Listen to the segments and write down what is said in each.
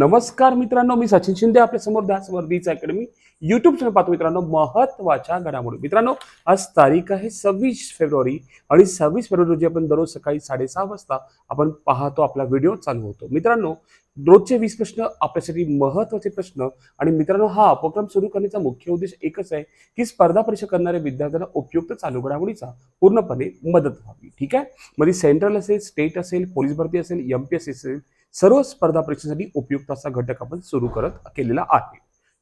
नमस्कार मित्रांनो मी सचिन शिंदे आपल्यासमोर दास वर्दीच अकॅडमी युट्यूब चॅनल पाहतो. मित्रांनो महत्त्वाच्या घडामोडी. मित्रांनो आज तारीख आहे सव्वीस फेब्रुवारी आणि सव्वीस फेब्रुवारी रोजी आपण दररोज सकाळी साडेसहा वाजता आपण पाहतो आपला व्हिडिओ चालू होतो. मित्रांनो रोजचे वीस प्रश्न आपल्यासाठी महत्त्वाचे प्रश्न. आणि मित्रांनो हा उपक्रम सुरू करण्याचा मुख्य उद्देश एकच आहे की स्पर्धा परीक्षा करणाऱ्या विद्यार्थ्यांना उपयुक्त चालू घडामोडीचा पूर्णपणे मदत व्हावी. ठीक आहे? मध्ये सेंट्रल असेल स्टेट असेल पोलीस भरती असेल एम पी एस असेल सर्व स्पर्धा परीक्षेसाठी उपयुक्त असा घटक आपण सुरू करत केलेला आहे.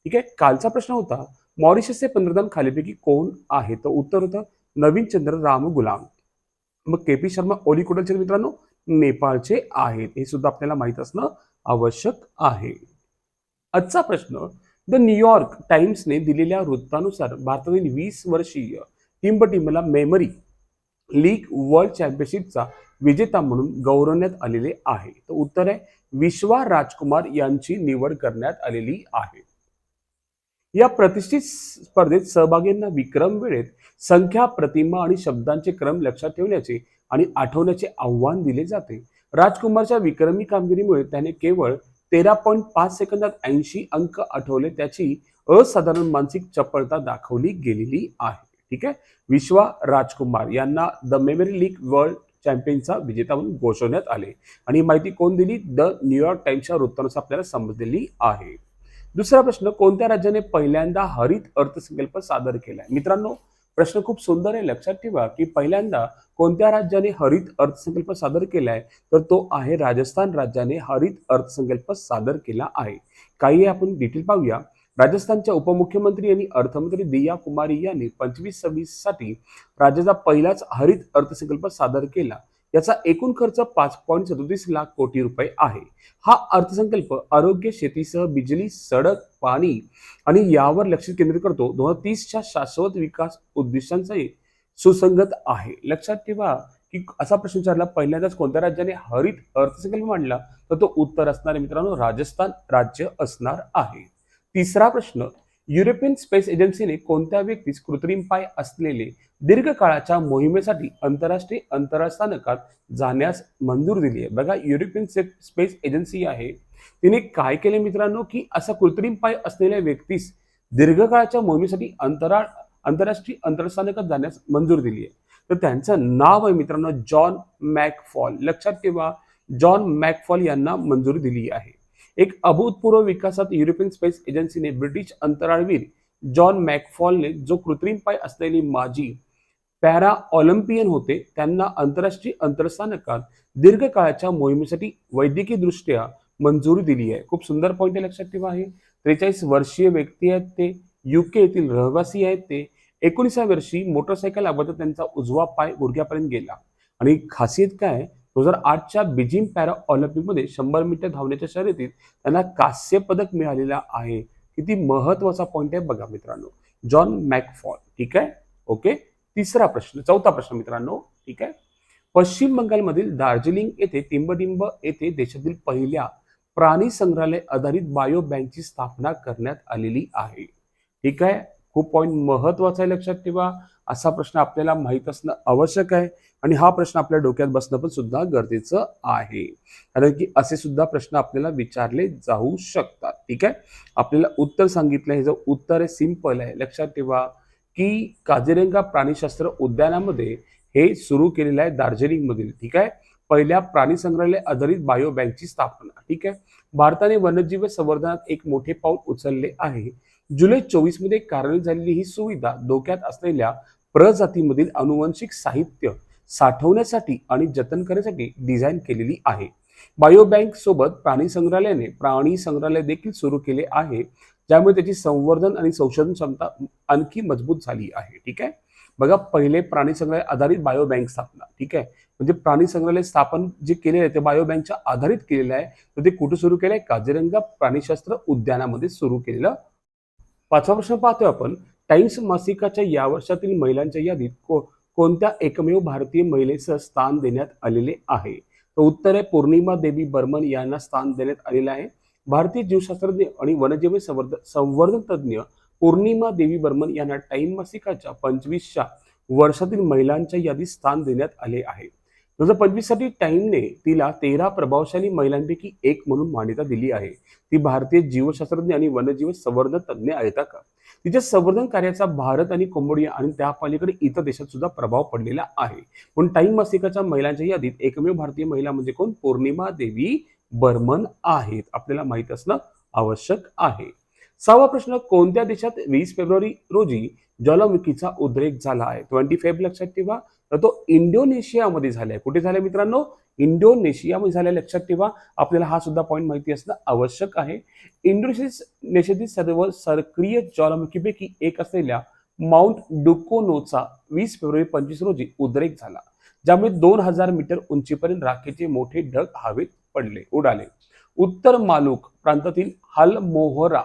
ठीक आहे? कालचा प्रश्न होता मॉरिशसचे पंतप्रधान खालीपैकी कोण आहे? तर उत्तर होतं नवीन चंद्र राम गुलाम. मग के पी शर्मा ओली मित्रांनो? नेपाळचे आहेत. हे सुद्धा आपल्याला माहीत असणं आवश्यक आहे. आजचा प्रश्न द न्यूयॉर्क टाइम्सने दिलेल्या वृत्तानुसार भारतातील वीस वर्षीय टिंब मेमरी लीग वर्ल्ड चॅम्पियनशिपचा विजेता म्हणून गौरवण्यात आलेले आहे. तर उत्तर आहे विश्वा राजकुमार यांची निवड करण्यात आलेली आहे. या प्रतिष्ठित स्पर्धेत सहभागींना विक्रम वेळेत संख्या प्रतिमा आणि शब्दांचे क्रम लक्षात ठेवण्याचे आणि आठवण्याचे आव्हान दिले जाते. राजकुमारच्या विक्रमी कामगिरीमुळे त्याने केवळ तेरा पॉईंट पाच सेकंदात ऐंशी अंक आठवले त्याची असाधारण मानसिक चपळता दाखवली गेलेली आहे. ठीक आहे? विश्वा राजकुमार यांना द मेमरी लीग वर्ल्ड चॅम्पियनचा विजेता म्हणून घोषवण्यात आले. आणि माहिती कोण दिली? द न्यूयॉर्क टाइम्सच्या वृत्तानुसार आपल्याला समजलेली आहे. दुसरा प्रश्न कोणत्या राज्याने पहिल्यांदा हरित अर्थसंकल्प सादर केलाय? मित्रांनो प्रश्न खूप सुंदर आहे. लक्षात ठेवा की पहिल्यांदा कोणत्या राज्याने हरित अर्थसंकल्प सादर केलाय तर तो आहे राजस्थान राज्याने हरित अर्थसंकल्प सादर केला आहे. काही आपण डिटेल पाहूया. राजस्थानच्या उपमुख्यमंत्री आणि अर्थमंत्री दिया कुमारी यांनी पंचवीस सव्वीससाठी राज्याचा पहिलाच हरित अर्थसंकल्प सादर केला. याचा एकूण खर्च पाच पॉईंट सदोतीस लाख कोटी रुपये आहे. हा अर्थसंकल्प आरोग्य शेतीसह बिजली सडक पाणी आणि यावर लक्ष केंद्रित करतो. दोन हजार तीसच्या शाश्वत विकास उद्दिष्टांचा सुसंगत आहे. लक्षात ठेवा की असा प्रश्न विचारला पहिल्यांदाच कोणत्या राज्याने हरित अर्थसंकल्प मांडला? तर तो उत्तर असणार मित्रांनो राजस्थान राज्य असणार आहे. तिसरा प्रश्न युरोपियन स्पेस एजन्सीने कोणत्या व्यक्तीस कृत्रिम पाय असलेले दीर्घकाळाच्या मोहिमेसाठी आंतरराष्ट्रीय अंतराळ स्थानकात जाण्यास मंजूर दिली आहे? बघा युरोपियन स्पेस एजन्सी आहे. तिने काय केले मित्रांनो की असा कृत्रिम पाय असलेल्या व्यक्तीस दीर्घकाळाच्या मोहिमेसाठी अंतराळ आंतरराष्ट्रीय अंतराळ स्थानकात जाण्यास मंजूर दिली आहे. तर त्यांचं नाव आहे मित्रांनो जॉन मॅकफॉल. लक्षात ठेवा जॉन मॅकफॉल यांना मंजूर दिली आहे. एक अभूतपूर्व विकासात युरोपियन स्पेस एजन्सीने ब्रिटिश अंतराळवीर जॉन मॅकफॉलने जो कृत्रिम पाय असलेली माजी पॅरा ऑलिम्पियन होते त्यांना आंतरराष्ट्रीय अंतरस्थानकात दीर्घकाळाच्या मोहिमेसाठी वैद्यकीय दृष्ट्या मंजुरी दिली आहे. खूप सुंदर पॉईंट लक्षात ठेवा आहे त्रेचाळीस वर्षीय व्यक्ती आहेत ते युके येथील रहिवासी आहेत ते. एकोणीसाव्या वर्षी मोटरसायकल अपघातात त्यांचा उजवा पाय गुडघ्यापर्यंत गेला. आणि खासियत काय? दोन हजार आठच्या बीजिंग पॅरा ऑलिम्पिकमध्ये शंभर मीटर धावण्याच्या शर्यतीत त्यांना कांस्य पदक मिळालेला आहे. किती महत्त्वाचा पॉईंट आहे बघा मित्रांनो. जॉन मॅकफॉल ठीक आहे? ओके? तिसरा प्रश्न चौथा प्रश्न मित्रांनो ठीक आहे? पश्चिम बंगालमधील दार्जिलिंग येथे टिंबटिंब येथे देशातील पहिल्या प्राणी संग्रहालय आधारित बायो बँकची स्थापना करण्यात आलेली आहे. ठीक आहे? खूप पॉईंट महत्त्वाचा आहे लक्षात ठेवा. असा प्रश्न आपल्याला माहीत असणं आवश्यक आहे. आणि हा प्रश्न आपल्या डोक्यात बसणं पण सुद्धा गरजेचं आहे. कारण की असे सुद्धा प्रश्न आपल्याला विचारले जाऊ शकतात. ठीक आहे? आपल्याला उत्तर सांगितलं हे जर उत्तर आहे सिंपल आहे. लक्षात ठेवा की काझिरंगा प्राणीशास्त्र उद्यानामध्ये हे सुरू केलेलं आहे दार्जिलिंग मधील ठीक आहे? पहिल्या प्राणी संग्रहालय आधारित बायो बँकची स्थापना. ठीक आहे? भारताने वन्यजीव संवर्धनात एक मोठे पाऊल उचलले आहे. जुलै चोवीसमध्ये कार्यान्वित झालेली ही सुविधा धोक्यात असलेल्या प्रजातीमधील अनुवंशिक साहित्य साठवण्यासाठी आणि जतन करण्यासाठी डिझाईन केलेली आहे. बायोबँक सोबत प्राणी संग्रहालयाने प्राणी संग्रहालय देखील सुरू केले आहे. ज्यामुळे त्याची संवर्धन आणि संशोधन क्षमता आणखी मजबूत झाली आहे. ठीक आहे? बघा पहिले प्राणी संग्रहालय आधारित बायो बँक स्थापना. ठीक आहे? म्हणजे प्राणी संग्रहालय स्थापन जे केलेलं आहे ते बायोबँकच्या आधारित केलेलं आहे. तर ते कुठे सुरू केलं आहे काझिरंगा प्राणीशास्त्र उद्यानामध्ये सुरू केलेलं. पाचवा प्रश्न पाहतोय आपण. टाइम्स मासिकाच्या या वर्षातील महिलांच्या यादीत को कोणत्या एकमेव भारतीय महिलेचं स्थान देण्यात आलेले आहे? तर उत्तर आहे पौर्णिमा देवी बर्मन यांना स्थान देण्यात आलेलं आहे. भारतीय जीवशास्त्रज्ञ आणि वनजीव संवर्धन संवर्धन तज्ज्ञ पौर्णिमा देवी बर्मन यांना टाइम मासिकाच्या पंचवीसच्या वर्षातील महिलांच्या यादीत स्थान देण्यात आले आहे. दोन हजार पंचवीससाठी टाइमने तिला तेरा प्रभावशाली महिलांपैकी एक म्हणून मान्यता दिली आहे. ती भारतीय जीवशास्त्रज्ञ आणि वन्यजीव संवर्धन तज्ज्ञ आहेत का? तिच्या संवर्धन कार्याचा भारत आणि कंबोडिया आणि त्या पलीकडे इतर देशात सुद्धा प्रभाव पडलेला आहे. पण टाइम मासिकाच्या महिलांच्या यादीत एकमेव भारतीय महिला म्हणजे कोण? पौर्णिमा देवी बर्मन आहेत. आपल्याला माहीत असणं आवश्यक आहे. सहावा प्रश्न कोणत्या देशात वीस फेब्रुवारी रोजी ज्वालामुखीचा उद्रेक झाला आहे? ट्वेंटी फाईव्ह लक्षात ठेवा. तर तो इंडोनेशियामध्ये झालाय. कुठे झालाय मित्रांनो? इंडोनेशियामध्ये झालाय. लक्षात ठेवा आपल्याला हा सुद्धा पॉईंट माहिती असणं आवश्यक आहे. इंडोनेशियातील सर्व सक्रिय ज्वालामुखीपैकी एक असलेल्या माउंट डुकोनोचा वीस फेब्रुवारी पंचवीस रोजी उद्रेक झाला ज्यामुळे दोन हजार मीटर उंचीपर्यंत राखेचे मोठे ढग हवेत पडले उडाले. उत्तर मालुक प्रांतातील हलमोहरा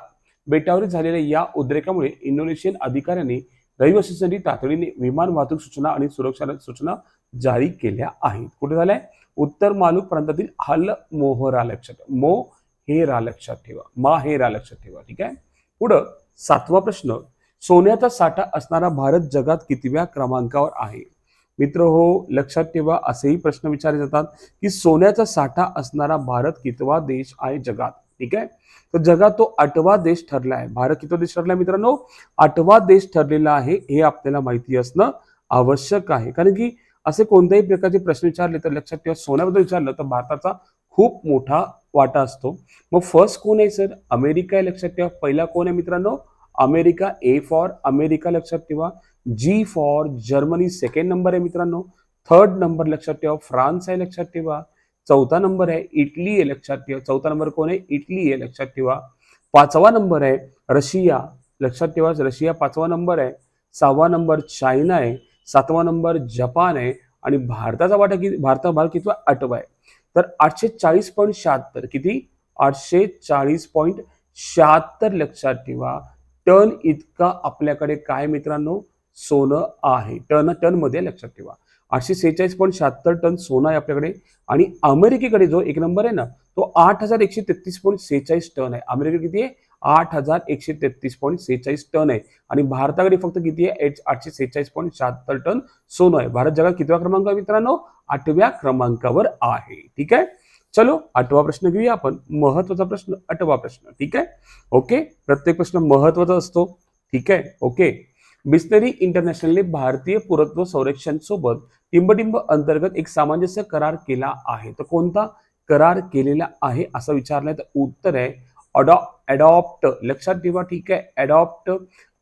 बेटावर झालेल्या या उद्रेकामुळे इंडोनेशियन अधिकाऱ्यांनी रहिवाशांसाठी तातडीने विमान वाहतूक सूचना आणि सुरक्षा सूचना जारी केल्या आहेत. कुठे झाल्या? उत्तर मालुक प्रांतातील हल मोहरा लक्षात मो हेरा लक्षात ठेवा. मा हेरा लक्षात ठेवा. ठीक आहे? पुढं सातवा प्रश्न. सोन्याचा साठा असणारा भारत जगात कितव्या क्रमांकावर आहे? मित्र हो लक्षात ठेवा असेही प्रश्न विचारले जातात की सोन्याचा साठा असणारा भारत कितवा देश आहे जगात? ठीक आहे? तर जगात तो आठवा देश ठरला आहे. भारत किती देश ठरला आहे मित्रांनो? आठवा देश ठरलेला आहे हे आपल्याला माहिती असणं आवश्यक आहे. कारण की असे कोणत्याही प्रकारचे प्रश्न विचारले तर लक्षात ठेवा सोन्याबद्दल विचारलं तर भारताचा खूप मोठा वाटा असतो. मग फर्स्ट कोण आहे सर अमेरिका आहे लक्षात ठेवा. पहिला कोण आहे मित्रांनो? अमेरिका. ए फॉर अमेरिका लक्षात ठेवा. G for Germany second number आहे मित्रांनो. थर्ड नंबर लक्षात ठेवा. फ्रान्स आहे लक्षात ठेवा. चौथा नंबर आहे इटली आहे लक्षात ठेवा. चौथा नंबर कोण आहे? इटली आहे लक्षात ठेवा. पाचवा नंबर आहे रशिया. लक्षात ठेवा रशिया पाचवा नंबर आहे सहावा नंबर चायना आहे सातवा नंबर जपान आहे आणि भारताचा वाटा किती भारता भारत कितवा आठवा आहे. तर आठशे चाळीस पॉईंट शहात्तर. किती? आठशे चाळीस पॉईंट शहात्तर लक्षात ठेवा. टन इतका आपल्याकडे काय मित्रांनो? सोनं आहे. टन टनमध्ये लक्षात ठेवा. आठशे सेहेचाळीस पॉईंट शहात्तर टन सोनं आहे आपल्याकडे. आणि अमेरिकेकडे जो एक नंबर आहे ना तो आठ हजार एकशे तेहतीस पॉईंट सेहेचाळीस टन आहे. अमेरिकेकडे किती आहे? आठ हजार एकशे तेहतीस पॉईंट सेहेचाळीस टन आहे. आणि भारताकडे फक्त किती आहे? आठशे सेहेचाळीस पॉईंट शहात्तर टन सोनं आहे. भारत जगात कितव्या क्रमांक आहे मित्रांनो? आठव्या क्रमांकावर आहे. ठीक आहे? चलो आठवा प्रश्न घेऊया आपण. महत्त्वाचा प्रश्न आठवा प्रश्न. ठीक आहे? ओके? प्रत्येक प्रश्न महत्त्वाचा असतो. ठीक आहे? ओके? बिस्लरी इंटरनॅशनलने भारतीय पुरत्व संरक्षण सोबत टिंबटिंब अंतर्गत एक सामंजस्य करार केला आहे. तर कोणता करार केलेला आहे असं विचारलंय तर उत्तर आहे. अडॉ अडॉप्ट लक्षात ठेवा ठीक आहे. Adopt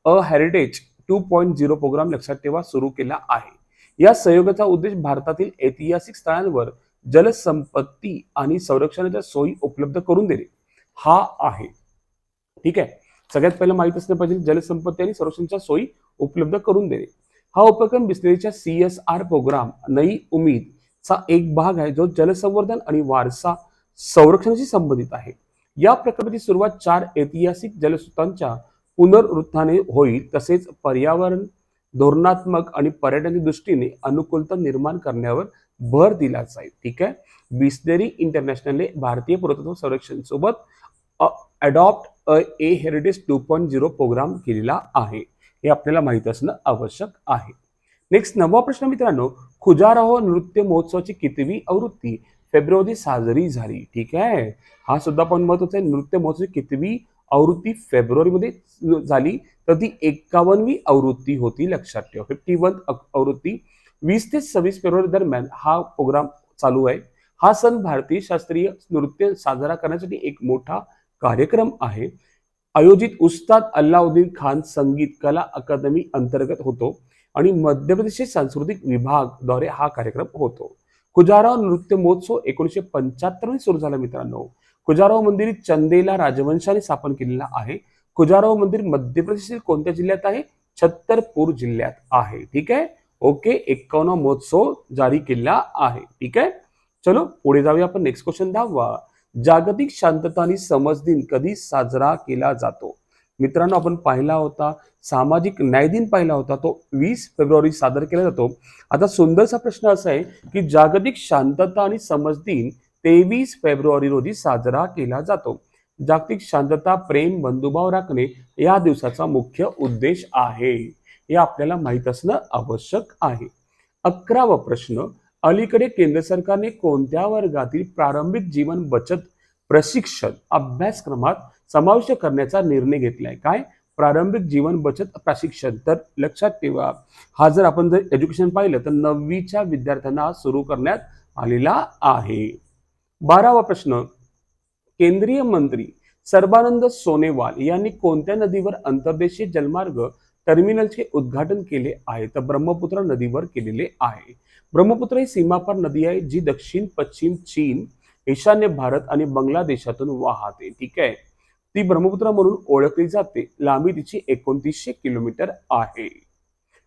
a heritage two point zero programme लक्षात ठेवा सुरू केला आहे. या सहयोगाचा उद्देश भारतातील ऐतिहासिक स्थळांवर जलसंपत्ती आणि संरक्षणाच्या सोयी उपलब्ध करून देणे. हा आहे. ठीक आहे. सगळ्यात पहिलं माहीत असलं पाहिजे जलसंपत्ती आणि संरक्षणाच्या सोयी उपलब्ध करून देणे. हा उपक्रम बिस्लेरीच्या C S R programme Nai Umed चा एक भाग आहे जो जलसंवर्धन आणि वारसा संरक्षणाशी संबंधित आहे. या प्रकल्पाची सुरुवात चार ऐतिहासिक जलस्रोतांच्या पुनरुत्थाने होईल तसेच पर्यावरण धोरणात्मक आणि पर्यटनाच्या दृष्टीने अनुकूलता निर्माण करण्यावर भर दिला जाईल ठीक आहे? बिस्लेरी इंटरनॅशनलने भारतीय पुरातत्व संरक्षण सोबत adopt a A heritage two point zero programme केलेला आहे. हे आपल्याला माहीत असणं आवश्यक आहे. नेक्स्ट नववा प्रश्न मित्रांनो खुजाराहो नृत्य महोत्सवाची कितवी आवृत्ती? फेब्रुवारी साजरी झाली. ठीक आहे? हा सुद्धा पण महत्त्वाचा आहे. नृत्य महोत्सवाची कितवी आवृत्ती फेब्रुवारीमध्ये झाली? तर ती एक्कावनवी आवृत्ती होती लक्षात ठेवा. फिफ्टी वन आवृत्ती. वीस ते सव्वीस फेब्रुवारी दरम्यान हा प्रोग्राम चालू आहे. हा सण भारतीय शास्त्रीय नृत्य साजरा करण्यासाठी एक मोठा कार्यक्रम आहे. आयोजित उस्ताद अल्लाउद्दीन खान संगीत कला अकादमी अंतर्गत होतो आणि मध्य प्रदेशचे सांस्कृतिक विभागद्वारे हा कार्यक्रम होतो. खुजाराव नृत्य महोत्सव एकोणीसशे पंच्याहत्तरमध्ये सुरू झाला मित्रांनो. खुजाराव मंदिर चंदेला राजवंशाने स्थापन केलेला आहे. खुजाराव मंदिर मध्य प्रदेशातील कोणत्या जिल्ह्यात आहे? छत्तरपूर जिल्ह्यात आहे. ठीक आहे? ओके एक्कावन्न महोत्सव जारी केला आहे. ठीक आहे? चलो पुढे जाऊया आपण. नेक्स्ट क्वेश्चन दहावा जागतिक शांतता आणि समज दिन कधी साजरा केला जातो? मित्रांनो आपण पाहिला होता सामाजिक न्याय दिन पाहिला होता तो वीस फेब्रुवारी सादर केला जातो. आता सुंदरसा प्रश्न असा आहे की जागतिक शांतता आणि समज दिन तेवीस फेब्रुवारी रोजी साजरा केला जातो. जागतिक शांतता प्रेम बंधुभाव राखणे या दिवसाचा मुख्य उद्देश आहे. हे आपल्याला माहीत असणं आवश्यक आहे. अकरावा प्रश्न अलीकडे केंद्र सरकारने कोणत्या वर्गातील प्रारंभिक जीवन बचत प्रशिक्षण अभ्यासक्रमात समाविष्ट करण्याचा निर्णय घेतलाय? काय? प्रारंभिक जीवन बचत प्रशिक्षण. तर लक्षात ठेवा हा जर आपण जर एज्युकेशन पाहिलं तर नववीच्या विद्यार्थ्यांना सुरू करण्यात आलेला आहे. बारावा प्रश्न केंद्रीय मंत्री सर्बानंद सोनेवाल यांनी कोणत्या नदीवर अंतर्देशीय जलमार्ग टर्मिनलचे उद्घाटन केले आहे. तर ब्रह्मपुत्र नदीवर केलेले आहे. ब्रह्मपुत्र ही सीमापार नदी आहे जी दक्षिण पश्चिम चीन ईशान्य भारत आणि बांगलादेशातून वाहते. ठीक आहे? ती ब्रह्मपुत्र म्हणून ओळखली जाते. लांबी तिची एकोणतीसशे किलोमीटर आहे.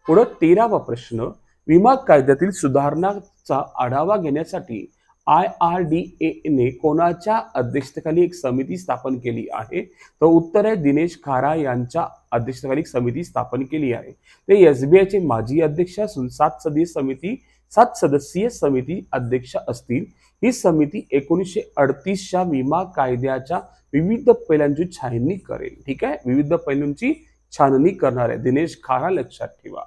पुढे तेरावा प्रश्न. विमा कायद्यातील सुधारणाचा आढावा घेण्यासाठी आय आर डी ने कोणाच्या अध्यक्षतेखाली एक समिती स्थापन केली आहे? तर उत्तर आहे दिनेश खारा यांच्या अध्यक्षतेखाली एक समिती स्थापन केली आहे. ते एसबीआयचे माजी अध्यक्ष असून सात सदस्य समिती सात सदस्यीय समिती अध्यक्ष असतील. ही समिती एकोणीसशे अडतीसच्या विमा कायद्याच्या विविध पैलूंची छाननी करेल. ठीक आहे? विविध पैलूंची छाननी करणार आहे. दिनेश खारा लक्षात ठेवा.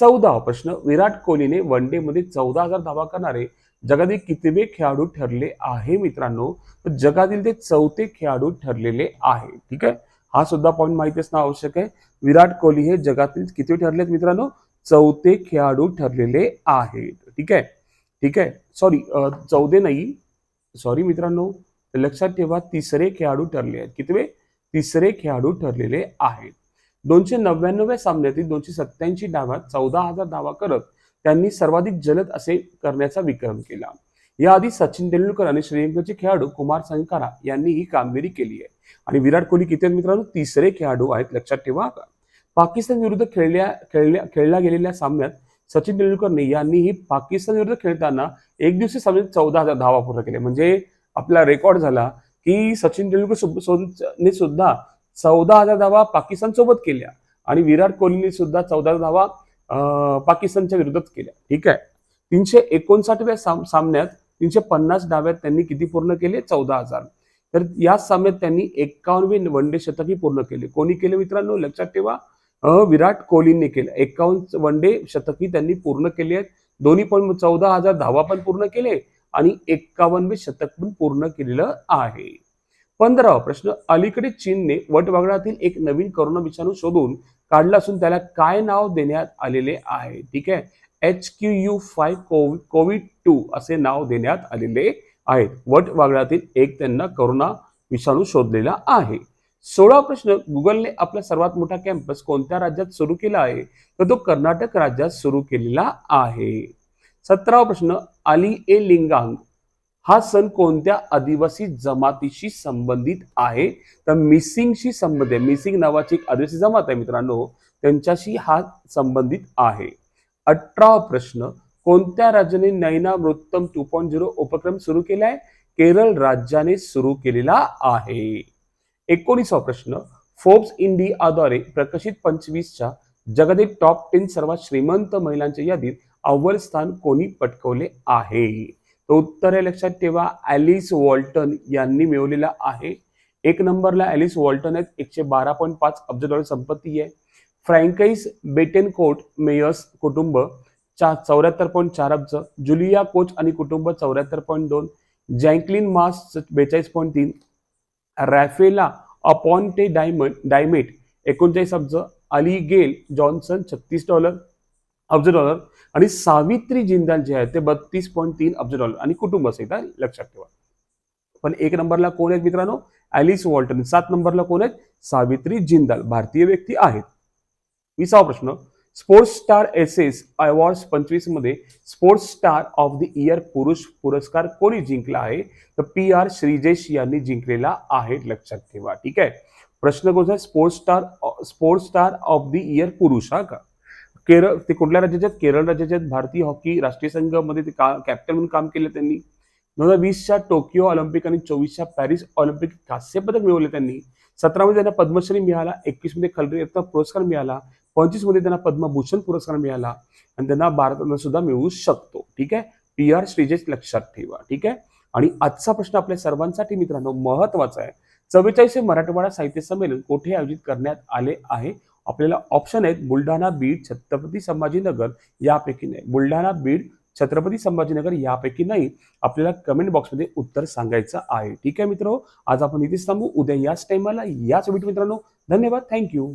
चौदा प्रश्न. विराट कोहलीने वन डे मध्ये चौदा हजार धावा करणारे जगातील कितवे खेळाडू ठरले आहे मित्रांनो? तर जगातील ते चौथे खेळाडू ठरलेले आहे. ठीक आहे? हा सुद्धा पॉईंट माहिती असणं आवश्यक आहे. विराट कोहली हे जगातील किती ठरलेत मित्रांनो? चौथे खेळाडू ठरलेले आहेत. ठीक आहे? ठीक आहे? सॉरी चौदे नाही. सॉरी मित्रांनो. लक्षात ठेवा तिसरे खेळाडू ठरले आहेत. कितवे? तिसरे खेळाडू ठरलेले आहेत. दोनशे नव्याण्णव्या सामन्यातील दोनशे सत्याऐंशी डावात चौदा हजार धावा करत त्यांनी सर्वाधिक जलद असे करण्याचा विक्रम केला. याआधी सचिन तेंडुलकर आणि श्रीलंकेचे खेळाडू कुमार संकारा यांनी ही कामगिरी केली आहे. आणि विराट कोहली किती मित्रांनो? तिसरे खेळाडू आहेत लक्षात ठेवा पाकिस्तान विरुद्ध खेळल्या खेळल्या खेळल्या गेलेल्या सामन्यात सचिन तेंडुलकरने यांनीही पाकिस्तान विरुद्ध खेळताना एक दिवशी सामन्यात चौदा हजार धावा पूर्ण केले म्हणजे आपला रेकॉर्ड झाला की सचिन तेंडुलकर ने सुद्धा चौदा हजार धावा पाकिस्तान सोबत केल्या. आणि विराट कोहलीने सुद्धा चौदा धावा पाकिस्तानच्या विरोधात केल्या. ठीक आहे? तीनशे एकोणसाठव्या साम सामन्यात तीनशे पन्नास डाव्यात त्यांनी किती पूर्ण केले? चौदा हजार. तर या सामन्यात त्यांनी एकावन्न वन डे शतकही पूर्ण केले. कोणी केले मित्रांनो? लक्षात ठेवा. विराट कोहलीने केलं. एकावन्न वन डे शतकही त्यांनी पूर्ण केले आहेत. दोन्ही पण चौदा हजार धावा पण पूर्ण केले आणि एक्कावन्न शतक पण पूर्ण केलेलं आहे. पंधरावा प्रश्न अलीकडे चीनने वटवागळातील एक नवीन कोरोना विषाणू शोधून काढला असून त्याला काय नाव देण्यात आलेले आहे? ठीक आहे. एच क्यू यू फाय कोविड टू असे नाव देण्यात आलेले आहेत. वटवागळातील एक त्यांना कोरोना विषाणू शोधलेला आहे. सोळा प्रश्न गुगलने आपला सर्वात मोठा कॅम्पस कोणत्या राज्यात सुरू केला आहे? तर तो कर्नाटक राज्यात सुरू केलेला आहे. सतरावा प्रश्न आली ए लिंगांग हा सण कोणत्या आदिवासी जमातीशी संबंधित आहे? तर मिसिंगशी संबंधित आहे. मिसिंग नावाची एक आदिवासी जमात आहे मित्रांनो. त्यांच्याशी हा संबंधित आहे. अठरावा प्रश्न. कोणत्या राज्याने नैना वृत्तम टू पॉईंट झिरो उपक्रम सुरू केला आहे? केरळ राज्याने सुरू केलेला आहे. एकोणीसावा प्रश्न. फोर्ब्स इंडियाद्वारे प्रकाशित पंचवीसच्या जगातील टॉप टेन सर्वात श्रीमंत महिलांच्या यादीत अव्वल स्थान कोणी पटकवले आहे? तर उत्तर आहे लक्षात ठेवा ॲलिस वॉल्टन यांनी मिळवलेला आहे. एक नंबरला ॲलिस वॉल्टन आहेत एकशे बारा पॉईंट पाच अब्ज डॉलर संपत्ती आहे. फ्रँकाईस बेटेनकोट मेयर्स कुटुंब चा चौऱ्याहत्तर पॉईंट चार अब्ज. जुलिया कोच आणि कुटुंब चौऱ्याहत्तर पॉईंट दोन. जँकलिन मास बेचाळीस पॉईंट तीन. रॅफेला अपॉन्टे डायमंड डायमेट एकोणचाळीस अब्ज. अली गेल जॉन्सन छत्तीस डॉलर. अब्ज डॉलर आणि सावित्री जिंदाल जे आहे ते बत्तीस पॉईंट तीन अब्ज डॉलर आणि कुटुंब सहित लक्षात ठेवा. पण एक नंबरला कोण आहेत मित्रांनो? ॲलिस वॉल्टन सात नंबरला कोण आहेत? सावित्री जिंदाल. भारतीय व्यक्ती आहेत. विसावा प्रश्न. Sports star S S award पंचवीसमध्ये sports star of the year पुरुष पुरस्कार कोणी जिंकला आहे? तर पी आर श्रीजेश यांनी जिंकलेला आहे लक्षात ठेवा. ठीक आहे? प्रश्न कोणता sports star sports star of the year पुरुष हा का? केरळ ते कुठल्या राज्याचे आहेत? केरळ राज्याचे आहेत. भारतीय हॉकी राष्ट्रीय संघामध्ये ते का कॅप्टन म्हणून काम केलं त्यांनी. दोन हजार वीसच्या टोकियो ऑलिम्पिक आणि चोवीसच्या पॅरिस ऑलिम्पिक कांस्य पदक मिळवले त्यांनी. सतरामध्ये त्यांना पद्मश्री मिळाला. एकवीसमध्ये खलरत्न पुरस्कार मिळाला. पंचवीसमध्ये त्यांना पद्मभूषण पुरस्कार मिळाला. आणि त्यांना भारतानं सुद्धा मिळवू शकतो. ठीक आहे? पी आर श्रीजेश लक्षात ठेवा. ठीक आहे? आणि आजचा प्रश्न आपल्या सर्वांसाठी मित्रांनो महत्त्वाचा आहे. चव्वेचाळीसशे मराठवाडा साहित्य संमेलन कोठे आयोजित करण्यात आले आहे? आपल्याला ऑप्शन आहेत बुलढाणा बीड छत्रपती संभाजीनगर यापैकी नाही. बुलढाणा बीड छत्रपती संभाजीनगर यापैकी नाही. आपल्याला कमेंट बॉक्समध्ये उत्तर सांगायचं आहे. ठीक आहे मित्र आज आपण इथेच थांबू. उद्या याच टाइमाला याच व्हिडिओ मित्रांनो. धन्यवाद. थँक्यू